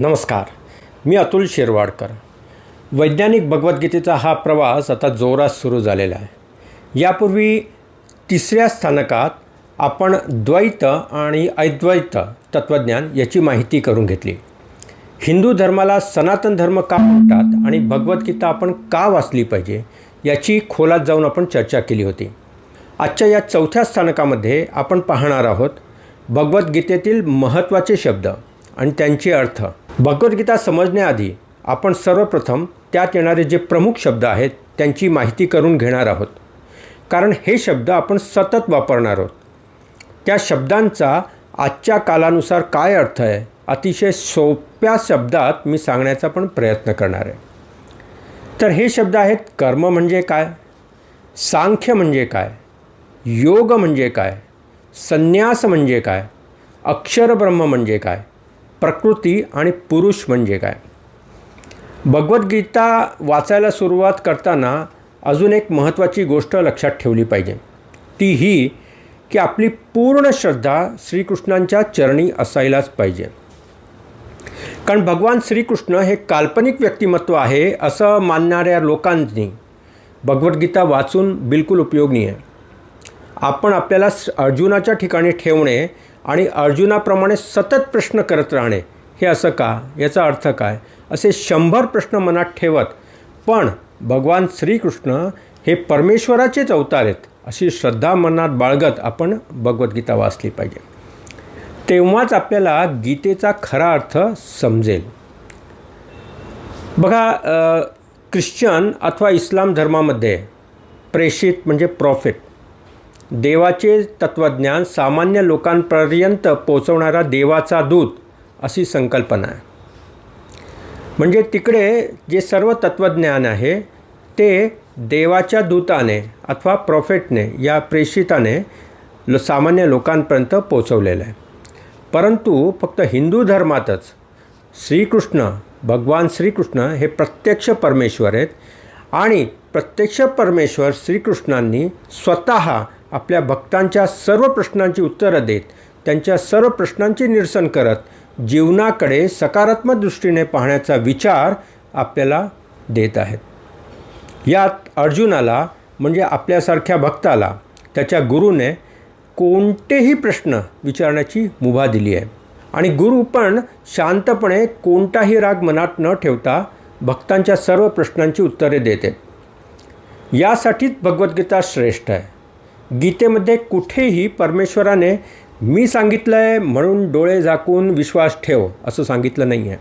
नमस्कार मी अतुल शिरवाडकर. वैज्ञानिक भगवद्गीतेचा हा प्रवास आता जोरात सुरू झालेला आहे. यापूर्वी तिसऱ्या स्थानकात आपण द्वैत आणि अद्वैत तत्त्वज्ञान याची माहिती करून घेतली. हिंदू धर्माला सनातन धर्म का म्हणतात आणि भगवद्गीता आपण का वाचली पाहिजे याची खोलात जाऊन आपण चर्चा केली होती. आजच्या या चौथ्या स्थानकामध्ये आपण पाहणार आहोत भगवद्गीतेतील महत्त्वाचे शब्द आणि त्यांचे अर्थ. भगवद्गीता समजण्याआधी आपण सर्वप्रथम त्यात येणारे जे प्रमुख शब्द आहेत त्यांची माहिती करून घेणार आहोत. कारण हे शब्द आपण सतत वापरणार आहोत. त्या शब्दांचा आजच्या कालानुसार काय अर्थ आहे? अतिशय सोप्या शब्दात मी सांगण्याचा पण प्रयत्न करणार आहे. तर हे शब्द आहेत कर्म म्हणजे काय? सांख्य म्हणजे काय? योग म्हणजे काय? संन्यास म्हणजे काय? अक्षरब्रह्म म्हणजे काय? प्रकृती आणि पुरुष म्हणजे काय? भगवद्गीता वाचायला सुरुवात करताना अजून एक महत्त्वाची गोष्ट लक्षात ठेवली पाहिजे. ती ही की आपली पूर्ण श्रद्धा श्रीकृष्णांच्या चरणी असायलाच पाहिजे. कारण भगवान श्रीकृष्ण हे काल्पनिक व्यक्तिमत्व आहे असं मानणाऱ्या लोकांनी भगवद्गीता वाचून बिलकुल उपयोग नाही आहे आपण आपल्याला अर्जुनाच्या ठिकाणी ठेवणे आणि अर्जुनाप्रमाणे सतत प्रश्न करत राहणे हे असं का? याचा अर्थ काय? असे शंभर प्रश्न मनात ठेवत पण भगवान श्रीकृष्ण हे परमेश्वराचेच अवतार आहेत अशी श्रद्धा मनात बाळगत आपण भगवद्गीता वाचली पाहिजे. तेव्हाच आपल्याला गीतेचा खरा अर्थ समजेल. बघा ख्रिश्चन अथवा इस्लाम धर्मामध्ये प्रेषित म्हणजे प्रॉफिट देवाचे तत्त्वज्ञान सामान्य लोकांपर्यंत पोचवणारा देवाचा दूत अशी संकल्पना आहे. म्हणजे तिकडे जे सर्व तत्त्वज्ञान आहे ते देवाच्या दूताने अथवा प्रॉफेटने या प्रेषिताने लो सामान्य लोकांपर्यंत पोचवलेलं आहे. परंतु फक्त हिंदू धर्मातच श्रीकृष्ण भगवान श्रीकृष्ण हे प्रत्यक्ष परमेश्वर आहेत आणि प्रत्यक्ष परमेश्वर श्रीकृष्णांनी स्वतः आपल्या भक्तांच्या सर्व प्रश्नांची उत्तरं देत त्यांच्या सर्व प्रश्नांचे निरसन करत जीवनाकडे सकारात्मक दृष्टीने पाहण्याचा विचार आपल्याला देत आहेत. यात अर्जुनाला म्हणजे आपल्यासारख्या भक्ताला त्याच्या गुरुने कोणतेही प्रश्न विचारण्याची मुभा दिली आहे. आणि गुरु पण शांतपणे कोणताही राग मनात न ठेवता भक्तांच्या सर्व प्रश्नांची उत्तरे देते यासाठीच भगवद्गीता श्रेष्ठ आहे. गीतेमध्ये कुठेही परमेश्वराने मी सांगितलं आहे म्हणून डोळे झाकून विश्वास ठेव असं सांगितलं नाही आहे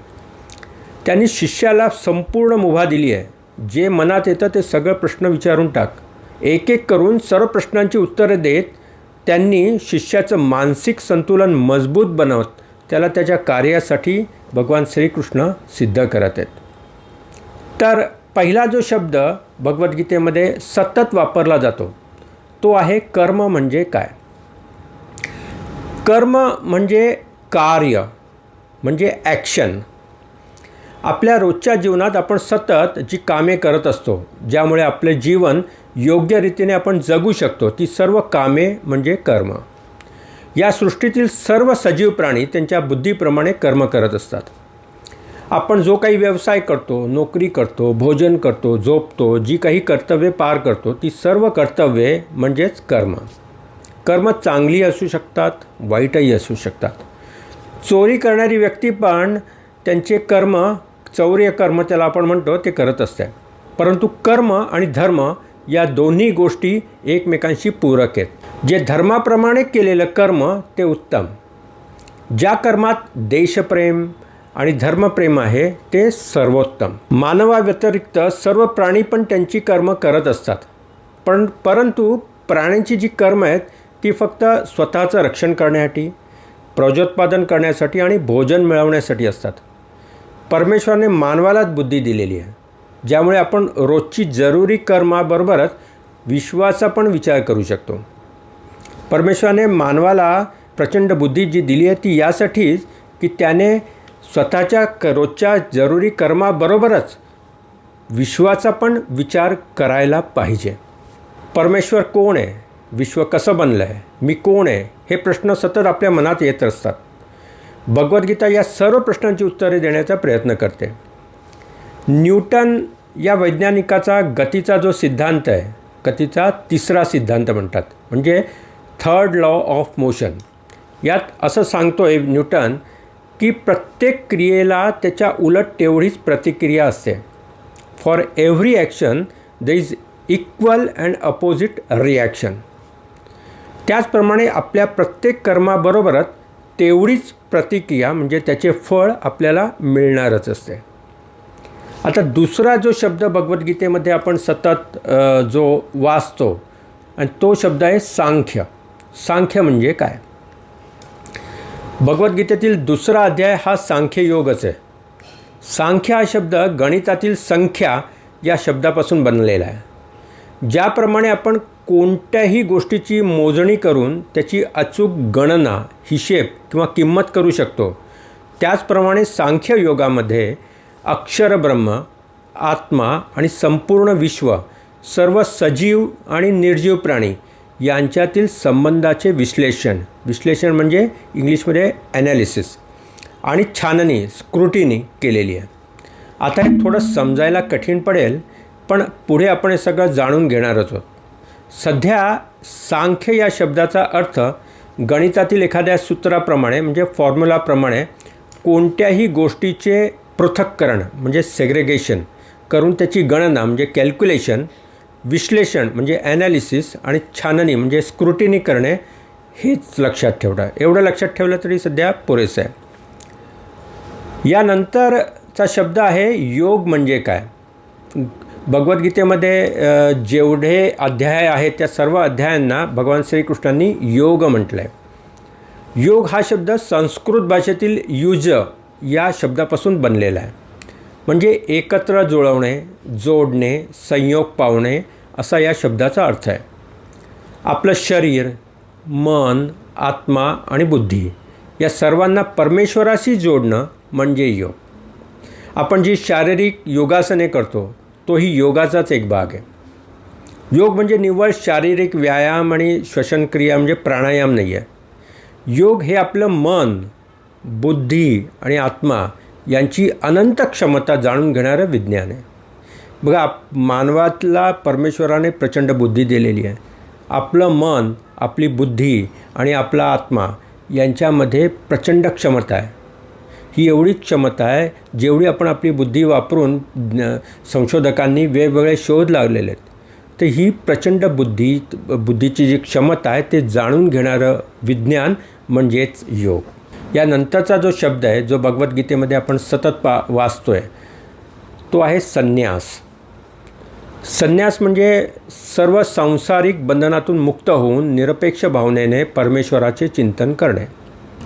त्यांनी शिष्याला संपूर्ण मुभा दिली आहे. जे मनात येतं ते सगळं प्रश्न विचारून टाक. एक एक करून सर्व प्रश्नांची उत्तरं देत त्यांनी शिष्याचं मानसिक संतुलन मजबूत बनवत त्याला त्याच्या कार्यासाठी भगवान श्रीकृष्ण सिद्ध करत आहेत. तर पहिला जो शब्द भगवद्गीतेमध्ये सतत वापरला जातो तो आहे कर्म म्हणजे काय? कर्म म्हणजे कार्य म्हणजे ॲक्शन आपल्या रोजच्या जीवनात आपण सतत जी कामे करत असतो ज्यामुळे आपले जीवन योग्य रीतीने आपण जगू शकतो ती सर्व कामे म्हणजे कर्म. या सृष्टीतील सर्व सजीव प्राणी त्यांच्या बुद्धीप्रमाणे कर्म करत असतात. आपण जो काही व्यवसाय करतो नोकरी करतो भोजन करतो झोपतो जी काही कर्तव्ये पार करतो ती सर्व कर्तव्ये म्हणजेच कर्म. कर्म चांगली असू शकतात वाईटही असू शकतात. चोरी करणारी व्यक्ती पण त्यांचे कर्म चौर्य कर्म त्याला आपण म्हणतो ते करत असते. परंतु कर्म आणि धर्म या दोन्ही गोष्टी एकमेकांशी पूरक आहेत. जे धर्माप्रमाणे केलेलं कर्म ते उत्तम. ज्या कर्मात देशप्रेम आणि धर्मप्रेम आहे ते सर्वोत्तम. मानवाव्यतिरिक्त सर्व प्राणी पण त्यांची कर्म करत असतात. पण परंतु प्राण्यांची जी कर्म आहेत ती फक्त स्वतःचं रक्षण करण्यासाठी प्रजोत्पादन करण्यासाठी आणि भोजन मिळवण्यासाठी असतात. परमेश्वराने मानवालाच बुद्धी दिलेली आहे ज्यामुळे आपण रोजची जरुरी कर्माबरोबरच विश्वाचा पण विचार करू शकतो. परमेश्वराने मानवाला प्रचंड बुद्धी जी दिली आहे ती यासाठीच की त्याने स्वतःच्या क रोजच्या जरुरी कर्माबरोबरच विश्वाचा पण विचार करायला पाहिजे. परमेश्वर कोण आहे? विश्व कसं बनलं आहे मी कोण आहे? हे प्रश्न सतत आपल्या मनात येत असतात. भगवद्गीता या सर्व प्रश्नांची उत्तरे देण्याचा प्रयत्न करते. न्यूटन या वैज्ञानिकाचा गतीचा जो सिद्धांत आहे गतीचा तिसरा सिद्धांत म्हणतात. म्हणजे थर्ड लॉ ऑफ मोशन. यात असं सांगतो आहे न्यूटन की प्रत्येक क्रियेला त्याच्या उलट तेवढीच प्रतिक्रिया असते. For every action the is equal and opposite reaction त्याचप्रमाणे आपल्या प्रत्येक कर्माबरोबरच तेवढीच प्रतिक्रिया म्हणजे त्याचे फळ आपल्याला मिळणारच असते. आता दुसरा जो शब्द भगवद्गीतेमध्ये आपण सतत जो वाचतो आणि तो शब्द आहे सांख्य. सांख्य म्हणजे काय? भगवद्गीतेतील दुसरा अध्याय हा सांख्ययोगच आहे. सांख्य हा शब्द गणितातील संख्या या शब्दापासून बनलेला आहे. ज्याप्रमाणे आपण कोणत्याही गोष्टीची मोजणी करून त्याची अचूक गणना हिशेब किंवा किंमत करू शकतो. त्याचप्रमाणे सांख्य योगामध्ये अक्षरब्रह्म आत्मा आणि संपूर्ण विश्व सर्व सजीव आणि निर्जीव प्राणी यांच्यातील संबंधाचे विश्लेषण. विश्लेषण म्हणजे इंग्लिशमध्ये ॲनालिसिस आणि छाननी स्क्रुटिनी केलेली आहे. आता हे थोडं समजायला कठीण पडेल पण पुढे आपण हे सगळं जाणून घेणारच आहोत. सध्या सांख्य या शब्दाचा अर्थ गणितातील एखाद्या सूत्राप्रमाणे म्हणजे फॉर्म्युलाप्रमाणे कोणत्याही गोष्टीचे पृथक्करण म्हणजे सेग्रेगेशन करून त्याची गणना म्हणजे कॅल्क्युलेशन विश्लेषण म्हणजे ॲनालिसिस आणि छाननी म्हणजे स्क्रुटिनी करणे हेच लक्षात ठेवणं. एवढं लक्षात ठेवलं तरी सध्या पुरेसं आहे. यानंतरचा शब्द आहे योग म्हणजे काय? भगवद्गीतेमध्ये जेवढे अध्याय आहेत त्या सर्व अध्यायांना भगवान श्रीकृष्णांनी योग म्हटलं आहे योग हा शब्द संस्कृत भाषेतील युज या शब्दापासून बनलेला आहे. म्हणजे एकत्र जुळवणे जोडणे संयोग पावणे असा या शब्दाचा अर्थ आहे. आपलं शरीर मन आत्मा आणि बुद्धी या सर्वांना परमेश्वराशी जोडणं म्हणजे योग. आपण जी शारीरिक योगासने करतो तोही योगाचाच एक भाग आहे. योग म्हणजे निव्वळ शारीरिक व्यायाम आणि श्वसनक्रिया म्हणजे प्राणायाम नाही आहे योग हे आपलं मन बुद्धी आणि आत्मा यांची अनंत क्षमता जाणून घेणारं विज्ञान आहे. बघा आप- मानवातला परमेश्वराने प्रचंड बुद्धी दिलेली आहे. आपलं मन आपली बुद्धी आणि आपला आत्मा यांच्यामध्ये प्रचंड क्षमता आहे. ही एवढी क्षमता आहे जेवढी आपण आपली बुद्धी वापरून संशोधकांनी वेगवेगळे शोध लावलेले आहेत. तर ही प्रचंड बुद्धी बुद्धीची जी क्षमता आहे ते जाणून घेणारं विज्ञान म्हणजेच योग. यानंतरचा जो शब्द आहे जो भगवद्गीतेमध्ये आपण सतत पा वाचतो आहे तो आहे संन्यास. संन्यास म्हणजे सर्व सांसारिक बंधनातून मुक्त होऊन निरपेक्ष भावनेने परमेश्वराचे चिंतन करणे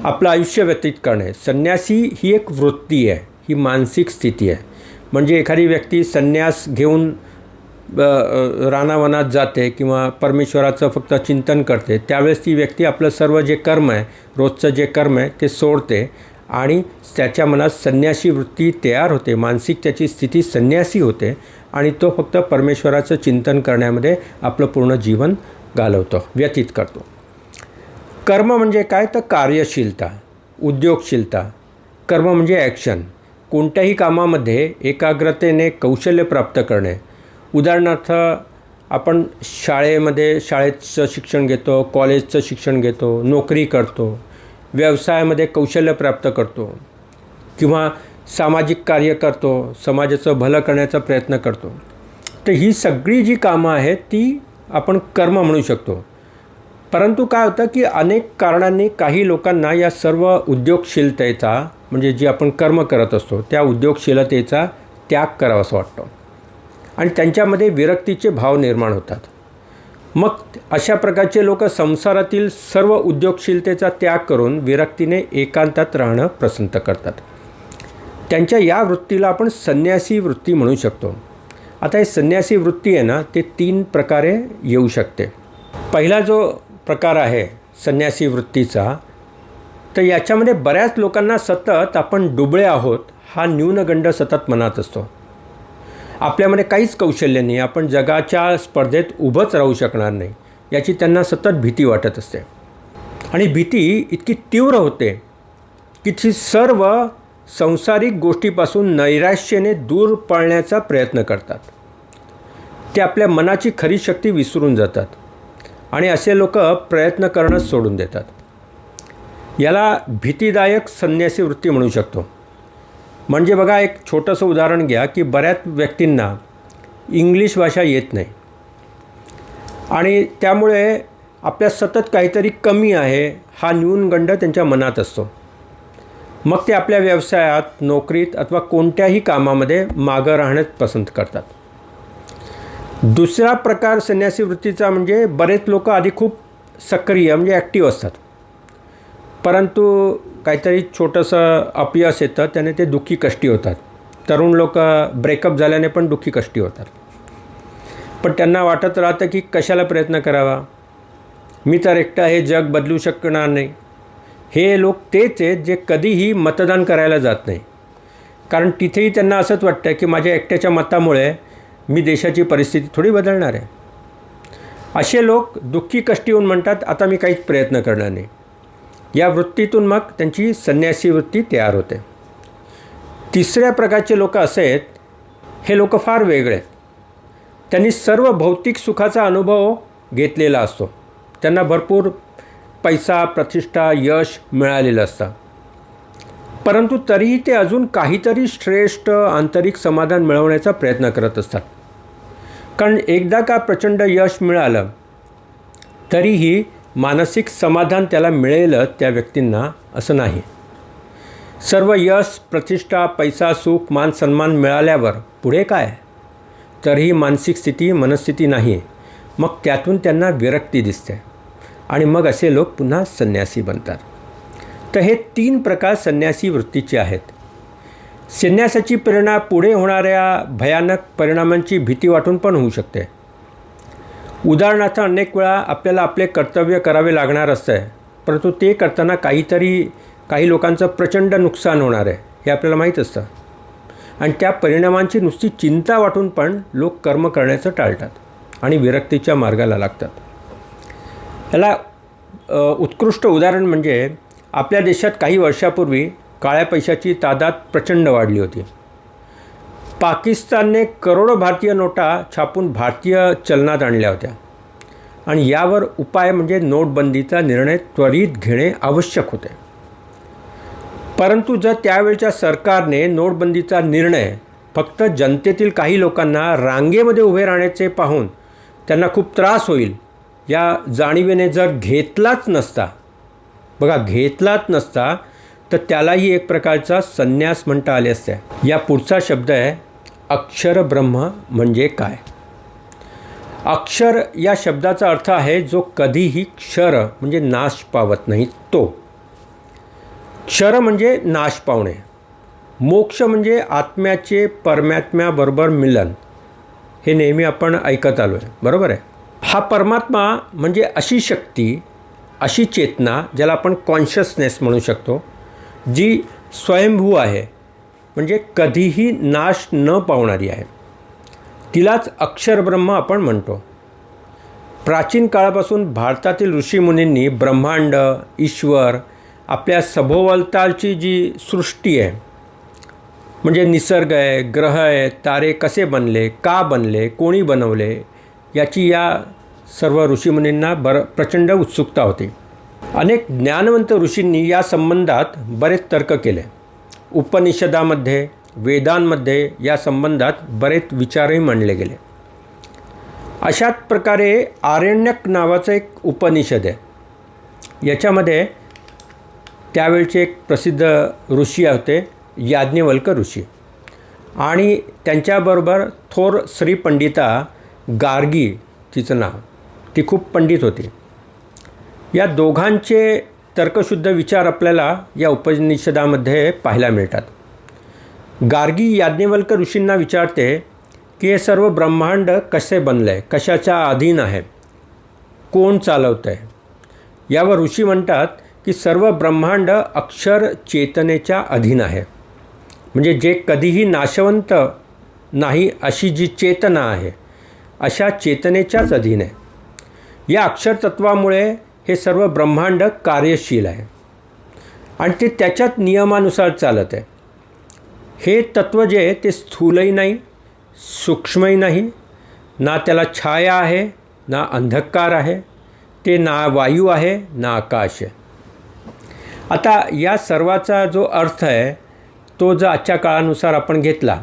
आपलं आयुष्य व्यतीत करणे. संन्यासी ही एक वृत्ती आहे ही मानसिक स्थिती आहे. म्हणजे एखादी व्यक्ती संन्यास घेऊन रानावनात जाते किंवा परमेश्वराचं फक्त चिंतन करते त्यावेळेस ती व्यक्ती आपलं सर्व जे कर्म आहे रोजचं जे कर्म आहे ते सोडते आणि त्याच्या मनात संन्यासी वृत्ती तयार होते मानसिक त्याची स्थिती संन्यासी होते आणि तो फक्त परमेश्वराचं चिंतन करण्यामध्ये आपलं पूर्ण जीवन घालवतो व्यतीत करतो. कर्म म्हणजे काय? तर कार्यशीलता उद्योगशीलता. कर्म म्हणजे ॲक्शन कोणत्याही कामामध्ये एकाग्रतेने कौशल्य प्राप्त करणे उदाहरणार्थ आपण शाळेमध्ये शाळेचं शिक्षण घेतो कॉलेजचं शिक्षण घेतो नोकरी करतो व्यवसायामध्ये कौशल्य प्राप्त करतो किंवा सामाजिक कार्य करतो समाजाचं भलं करण्याचा प्रयत्न करतो. तर ही सगळी जी कामं आहेत ती आपण कर्म म्हणू शकतो. परंतु काय होतं की अनेक कारणांनी काही लोकांना या सर्व उद्योगशीलतेचा म्हणजे जी आपण कर्म करत असतो त्या उद्योगशीलतेचा त्याग करावासा वाटतो. आणि त्यांच्यामध्ये विरक्तीचे भाव निर्माण होतात. मग अशा प्रकारचे लोक संसारातील सर्व उद्योगशीलतेचा त्याग करून विरक्तीने एकांतात राहणं पसंत करतात. त्यांच्या या वृत्तीला आपण संन्यासी वृत्ती म्हणू शकतो. आता हे संन्यासी वृत्ती आहे ना ते तीन प्रकारे येऊ शकते. पहिला जो प्रकार आहे संन्यासी वृत्तीचा तर याच्यामध्ये बऱ्याच लोकांना सतत आपण डुबळे आहोत हा न्यूनगंड सतत मनात असतो. आपल्यामध्ये काहीच कौशल्य नाही. आपण जगाच्या स्पर्धेत उभंच राहू शकणार नाही. याची त्यांना सतत भीती वाटत असते. आणि भीती इतकी तीव्र होते की ती सर्व संसारिक गोष्टीपासून नैराश्याने दूर पळण्याचा प्रयत्न करतात. ते आपल्या मनाची खरी शक्ती विसरून जातात आणि असे लोक प्रयत्न करणंच सोडून देतात. याला भीतीदायक संन्यासी वृत्ती म्हणू शकतो. म्हणजे बघा एक छोटंसं उदाहरण घ्या की बऱ्याच व्यक्तींना इंग्लिश भाषा येत नाही. आणि त्यामुळे आपल्या सतत काहीतरी कमी आहे हा न्यूनगंड त्यांच्या मनात असतो. मग ते आपल्या व्यवसायात नोकरीत अथवा कोणत्याही कामामध्ये मागं राहणंच पसंत करतात. दुसरा प्रकार संन्यासी वृत्तीचा म्हणजे बरेच लोक आधी खूप सक्रिय म्हणजे ॲक्टिव्ह असतात. परंतु काहीतरी छोटंसं अपयश येतं त्याने ते दुःखी कष्टी होतात. तरुण लोक ब्रेकअप झाल्याने पण दुःखी कष्टी होतात. पण त्यांना वाटत राहतं की कशाला प्रयत्न करावा? मी तर एकटा हे जग बदलू शकणार नाही. हे लोक तेच आहेत जे कधीही मतदान करायला जात नाही. कारण तिथेही त्यांना असंच वाटतं की माझ्या एकट्याच्या मतामुळे मी देशाची परिस्थिती थोडी बदलणार आहे. असे लोक दुःखी कष्टी येऊन म्हणतात आता मी काहीच प्रयत्न करणार नाही. या वृत्तीतून मग त्यांची संन्यासी वृत्ती तयार होते. तिसऱ्या प्रकारचे लोक असे आहेत हे लोक फार वेगळे आहेत. त्यांनी सर्व भौतिक सुखाचा अनुभव घेतलेला असतो. त्यांना भरपूर पैसा प्रतिष्ठा यश मिळालेलं असतं. परंतु तरीही ते अजून काहीतरी श्रेष्ठ आंतरिक समाधान मिळवण्याचा प्रयत्न करत असतात. कारण एकदा का प्रचंड यश मिळालं तरीही मानसिक समाधान त्याला मिळेलच त्या व्यक्तींना असं नाही. सर्व यश प्रतिष्ठा पैसा सुख मान सन्मान मिळाल्यावर पुढे काय? तरीही मानसिक स्थिती मनस्थिती नाही. मग त्यातून त्यांना विरक्ती दिसते आणि मग असे लोक पुन्हा संन्यासी बनतात. तर हे तीन प्रकार संन्यासी वृत्तीचे आहेत. संन्यासाची प्रेरणा पुढे होणाऱ्या भयानक परिणामांची भीती वाटून पण होऊ शकते. उदाहरणार्थ अनेक वेळा आपल्याला आपले कर्तव्य करावे लागणार असतं आहे परंतु ते करताना काहीतरी काही लोकांचं प्रचंड नुकसान होणार आहे हे आपल्याला माहीत असतं. आणि त्या परिणामांची नुसती चिंता वाटून पण लोक कर्म करण्याचं टाळतात आणि विरक्तीच्या मार्गाला लागतात. याला उत्कृष्ट उदाहरण म्हणजे आपल्या देशात काही वर्षापूर्वी काळ्या पैशाची तादाद प्रचंड वाढली होती. पाकिस्तानने करोडो भारतीय नोटा छापून भारतीय चलनात आणल्या होत्या. आणि यावर उपाय म्हणजे नोटबंदीचा निर्णय त्वरित घेणे आवश्यक होते. परंतु जर त्यावेळच्या सरकारने नोटबंदीचा निर्णय फक्त जनतेतील काही लोकांना रांगेमध्ये उभे राहण्याचे पाहून त्यांना खूप त्रास होईल या जाणीवेने जर घेतलाच नसता बघा घेतलाच नसता तर त्यालाही एक प्रकारचा संन्यास म्हणता आले असते. या पुढचा शब्द आहे अक्षर ब्रह्म म्हणजे काय? अक्षर या शब्दाचा अर्थ आहे जो कधीही क्षर म्हणजे नाश पावत नाही तो. क्षर म्हणजे नाश पावणे. मोक्ष म्हणजे आत्म्याचे परमात्म्याबरोबर मिलन. हे नेहमी आपण ऐकत आलो आहे बरोबर आहे? हा परमात्मा म्हणजे अशी शक्ती अशी चेतना ज्याला आपण कॉन्शियसनेस म्हणू शकतो जी स्वयंभू आहे. म्हणजे कधीही नाश न पावणारी आहे. तिलाच अक्षरब्रह्म आपण म्हणतो. प्राचीन काळापासून भारतातील ऋषीमुनींनी ब्रह्मांड ईश्वर आपल्या सभोवतालची जी सृष्टी आहे म्हणजे निसर्ग आहे ग्रह आहे तारे कसे बनले का बनले कोणी बनवले याची या सर्व ऋषीमुनींना बर प्रचंड उत्सुकता होती. अनेक ज्ञानवंत ऋषींनी या संबंधात बरेच तर्क केले. उपनिषदामध्ये वेदांमध्ये या संबंधात बरेच विचारही मांडले गेले. अशाच प्रकारे आरण्यक नावाचं एक उपनिषद आहे. याच्यामध्ये त्यावेळचे एक प्रसिद्ध ऋषी होते याज्ञवल्क ऋषी. आणि त्यांच्याबरोबर थोर श्री पंडिता गार्गी तिचं नाव ती खूप पंडित होती. या दोघांचे तर्कशुद्ध विचार आपल्याला या उपनिषदामध्ये पाहायला मिळतात. गार्गी याज्ञवल्क ऋषींना विचारते की हे सर्व ब्रह्मांड कसे बनलं? आहे कशाच्या अधीन आहे? कोण चालवतं आहे यावर ऋषी म्हणतात की सर्व ब्रह्मांड अक्षर चेतनेच्या अधीन आहे. म्हणजे जे कधीही नाशवंत नाही अशी जी चेतना आहे अशा चेतनेच्याच अधीन आहे. या अक्षरतत्वामुळे हे सर्व ब्रह्मांड कार्यशील आहे. आणि ते त्याच्यात नियमानुसार चालत आहे. हे तत्त्व जे आहे ते स्थूलही नाही सूक्ष्मही नाही ना त्याला छाया आहे ना अंधकार आहे ते ना वायू आहे ना आकाश आहे. आता या सर्वाचा जो अर्थ आहे तो जर आजच्या काळानुसार आपण घेतला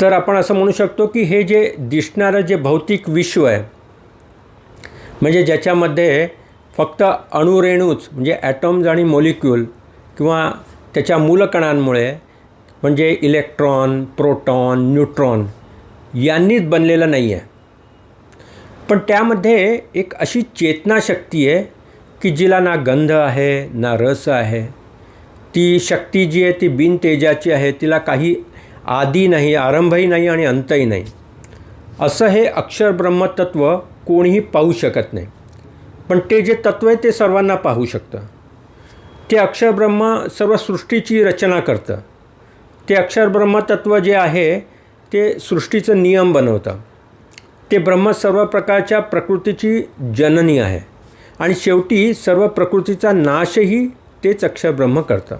तर आपण असं म्हणू शकतो की हे जे दिसणारं जे भौतिक विश्व आहे म्हणजे ज्याच्यामध्ये फक्त अणुरेणूच म्हणजे ॲटॉम्स आणि मोलिक्यूल किंवा त्याच्या मूलकणांमुळे म्हणजे इलेक्ट्रॉन प्रोटॉन न्यूट्रॉन यांनीच बनलेलं नाही आहे पण त्यामध्ये एक अशी चेतनाशक्ती आहे की जिला ना गंध आहे ना रस आहे. ती शक्ती जी आहे ती बिनतेजाची आहे तिला काही आदी नाही आरंभही नाही आणि अंतही नाही. असं हे अक्षर ब्रह्मतत्व कोणीही पाहू शकत नाही. पण ते जे तत्व आहे ते सर्वांना पाहू शकतं. ते अक्षरब्रह्म सर्व सृष्टीची रचना करतं. ते अक्षरब्रह्म तत्व जे आहे ते सृष्टीचं नियम बनवतं. ते ब्रह्म सर्व प्रकारच्या प्रकृतीची जननी आहे. आणि शेवटी सर्व प्रकृतीचा नाशही तेच अक्षरब्रह्म करतं.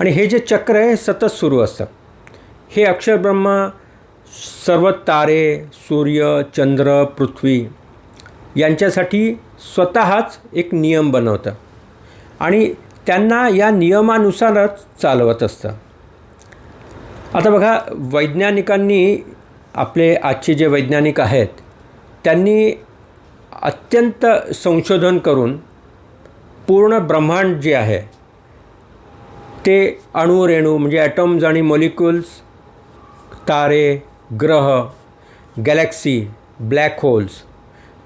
आणि हे जे चक्र आहे सतत सुरू असतं. हे अक्षरब्रह्म सर्व तारे सूर्य चंद्र पृथ्वी यांच्यासाठी स्वतःच एक नियम बनवतं. आणि त्यांना या नियमानुसारच चालवत असतं. आता बघा वैज्ञानिकांनी आपले आजचे जे वैज्ञानिक आहेत त्यांनी अत्यंत संशोधन करून पूर्ण ब्रह्मांड जे आहे ते अणुरेणू म्हणजे ॲटॉम्स आणि मॉलिक्युल्स तारे ग्रह गॅलेक्सी ब्लॅक होल्स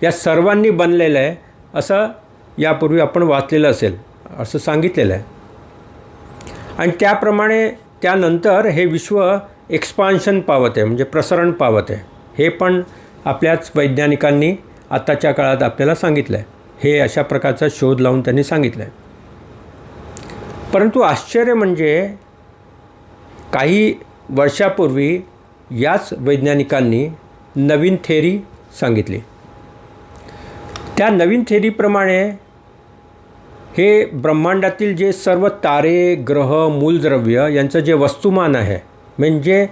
या सर्वांनी बनलेलं आहे असं यापूर्वी आपण वाचलेलं असेल असं सांगितलेलं आहे. आणि त्याप्रमाणे त्यानंतर हे विश्व एक्सपान्शन पावत आहे म्हणजे प्रसरण पावत आहे. हे पण आपल्याच वैज्ञानिकांनी आत्ताच्या काळात आपल्याला सांगितलं आहे. हे अशा प्रकारचा शोध लावून त्यांनी सांगितलं आहे. परंतु आश्चर्य म्हणजे काही वर्षापूर्वी याच वैज्ञानिकांनी नवीन थेरी सांगितली. त्या नवीन थेरीप्रमाणे हे ब्रह्मांडातील जे सर्व तारे ग्रह मूलद्रव्य यांचं जे वस्तुमान आहे म्हणजे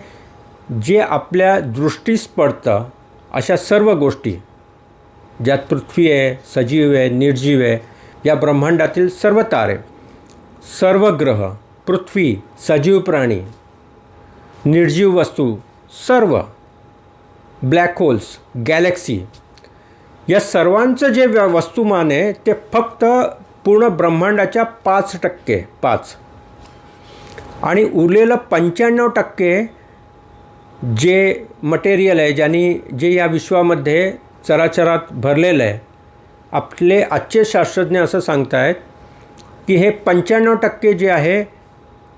जे आपल्या दृष्टीस पडतं अशा सर्व गोष्टी ज्यात पृथ्वी आहे सजीव आहे निर्जीव आहे या ब्रह्मांडातील सर्व तारे सर्व ग्रह पृथ्वी सजीव प्राणी निर्जीव वस्तू सर्व ब्लॅक होल्स गॅलेक्सी या सर्वांचं जे व्य वस्तुमान आहे ते फक्त पूर्ण ब्रह्मांडाच्या पाच टक्के पाच. आणि उरलेलं पंच्याण्णव टक्के जे मटेरियल आहे ज्यांनी जे या विश्वामध्ये चराचरात भरलेलं आहे आपले आजचे शास्त्रज्ञ असं सांगत आहेत की हे पंच्याण्णव टक्के जे आहे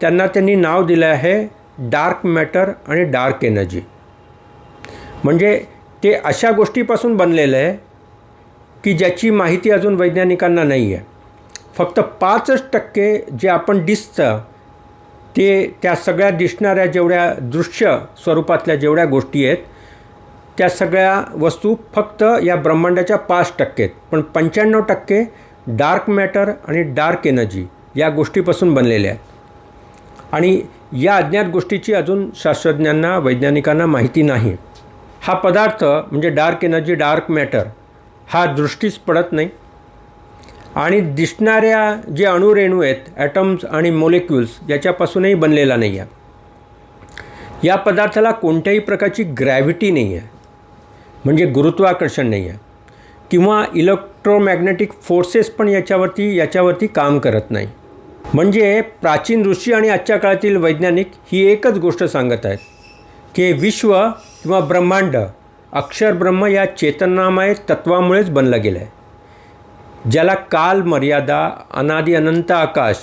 त्यांना त्यांनी नाव दिलं आहे डार्क मॅटर आणि डार्क एनर्जी म्हणजे ते अशा गोष्टीपासून बनलेलं आहे की ज्याची माहिती अजून वैज्ञानिकांना नाही आहे. फक्त पाचच टक्के जे आपण दिसतं ते त्या सगळ्या दिसणाऱ्या जेवढ्या दृश्य स्वरूपातल्या जेवढ्या गोष्टी आहेत त्या सगळ्या वस्तू फक्त या ब्रह्मांडाच्या पाच टक्के आहेत. पण पंच्याण्णव टक्के डार्क मॅटर आणि डार्क एनर्जी या गोष्टीपासून बनलेल्या आहेत. आणि या अज्ञात गोष्टीची अजून शास्त्रज्ञांना वैज्ञानिकांना माहिती नाही. हा पदार्थ म्हणजे डार्क एनर्जी डार्क मॅटर हा दृष्टीस पडत नाही. आणि दिसणाऱ्या जे अणुरेणू आहेत ॲटम्स आणि मोलेक्युल्स याच्यापासूनही बनलेला नाही आहे. या पदार्थाला कोणत्याही प्रकारची ग्रॅव्हिटी नाही आहे. म्हणजे गुरुत्वाकर्षण नाही आहे. किंवा इलेक्ट्रोमॅग्नेटिक फोर्सेस पण याच्यावरती याच्यावरती काम करत नाही. म्हणजे प्राचीन ऋषी आणि आजच्या काळातील वैज्ञानिक ही एकच गोष्ट सांगत आहेत की विश्व किंवा ब्रह्मांड अक्षर ब्रह्म या चेतनामय तत्वामुळेच बनलं गेलं आहे ज्याला काल मर्यादा अनादी अनंत आकाश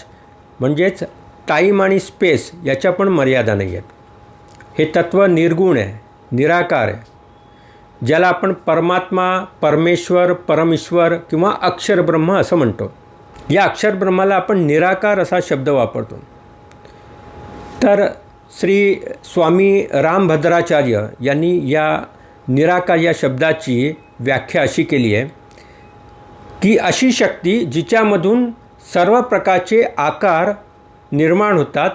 म्हणजेच टाईम आणि स्पेस याच्या पण मर्यादा नाही आहेत हे तत्त्व निर्गुण आहे निराकार आहे. ज्याला आपण परमात्मा परमेश्वर परमेश्वर किंवा अक्षरब्रह्म असं म्हणतो. या अक्षरब्रह्माला आपण निराकार असा शब्द वापरतो. तर श्री स्वामी रामभद्राचार्य यांनी या निराकार या शब्दाची व्याख्या अशी केली आहे. की अशी शक्ती जिच्यामधून सर्व प्रकारचे आकार निर्माण होतात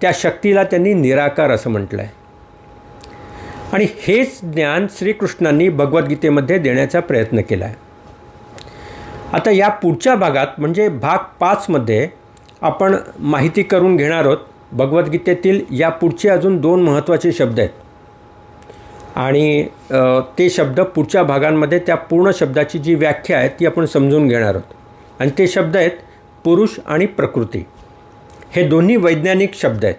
त्या शक्तीला त्यांनी निराकार असं म्हटलं आहे. आणि हेच ज्ञान श्रीकृष्णांनी भगवद्गीतेमध्ये देण्याचा प्रयत्न केला आहे. आता या पुढच्या भागात म्हणजे भाग पाचमध्ये आपण माहिती करून घेणार आहोत. भगवद्गीतेतील या पुढचे अजून दोन महत्त्वाचे शब्द आहेत. आणि ते शब्द पुढच्या भागांमध्ये त्या पूर्ण शब्दाची जी व्याख्या आहे ती आपण समजून घेणार आहोत. आणि ते शब्द आहेत पुरुष आणि प्रकृती. हे दोन्ही वैज्ञानिक शब्द आहेत.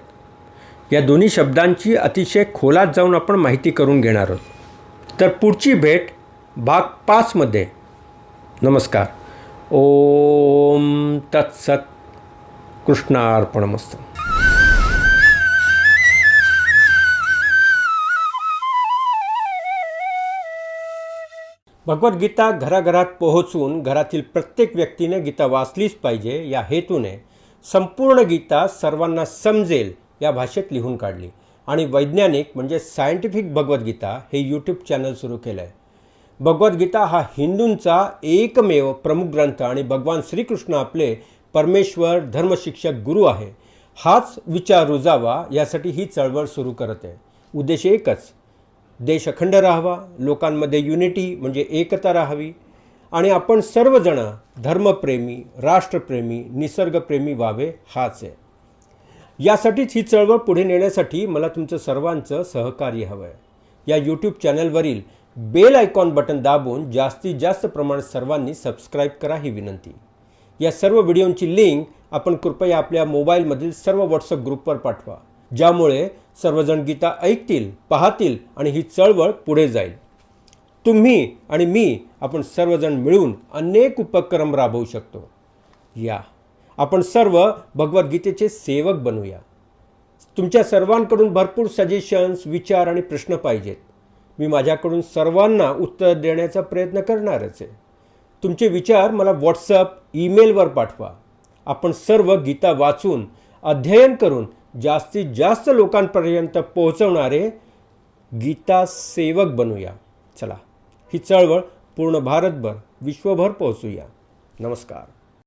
या दोन्ही शब्दांची अतिशय खोलात जाऊन आपण माहिती करून घेणार आहोत. तर पुढची भेट भाग पाचमध्ये नमस्कार. ओम तत्सत. कृष्णार्पणमस्तु भगवद्गीता घराघरात पोहोचून घरातील प्रत्येक व्यक्तीने गीता वाचलीच पाहिजे या हेतूने संपूर्ण गीता सर्वांना समजेल या भाषेत लिहून काढली. आणि वैज्ञानिक म्हणजे सायंटिफिक भगवद्गीता हे यूट्यूब चॅनल सुरू केलं आहे भगवद्गीता हा हिंदूंचा एकमेव प्रमुख ग्रंथ आणि भगवान श्रीकृष्ण आपले परमेश्वर धर्मशिक्षक गुरु आहे. हाच विचार रुजावा यासाठी ही चळवळ सुरू करत आहे. उद्देश एकच देश अखंड राहावा लोकांमध्ये युनिटी म्हणजे एकता राहावी आणि आपण सर्वजण धर्मप्रेमी राष्ट्रप्रेमी निसर्गप्रेमी व्हावे हाच आहे. यासाठीच ही चळवळ पुढे नेण्यासाठी मला तुमचं सर्वांचं सहकार्य हवं आहे या यूट्यूब चॅनलवरील बेल आयकॉन बटन दाबून जास्तीत जास्त प्रमाणात सर्वांनी सबस्क्राईब करा ही विनंती. या सर्व व्हिडिओंची लिंक आपण कृपया आपल्या मोबाईलमधील सर्व व्हॉट्सअप ग्रुपवर पाठवा. ज्यामुळे सर्वजण गीता ऐकतील पाहतील आणि ही चळवळ पुढे जाईल. तुम्ही आणि मी आपण सर्वजण मिळून अनेक उपक्रम राबवू शकतो. या. आपण सर्व भगवद्गीतेचे सेवक बनूया. तुमच्या सर्वांकडून भरपूर सजेशन्स विचार आणि प्रश्न पाहिजेत. मी माझ्याकडून सर्वांना उत्तर देण्याचा प्रयत्न करणारच आहे. तुमचे विचार मला व्हॉट्सअप ईमेलवर पाठवा. आपण सर्व गीता वाचून अध्ययन करून जास्तीत जास्त लोकांपर्यंत पोहोचवणारे गीता सेवक बनूया. चला ही चळवळ पूर्ण भारतभर विश्वभर पोहोचूया. नमस्कार.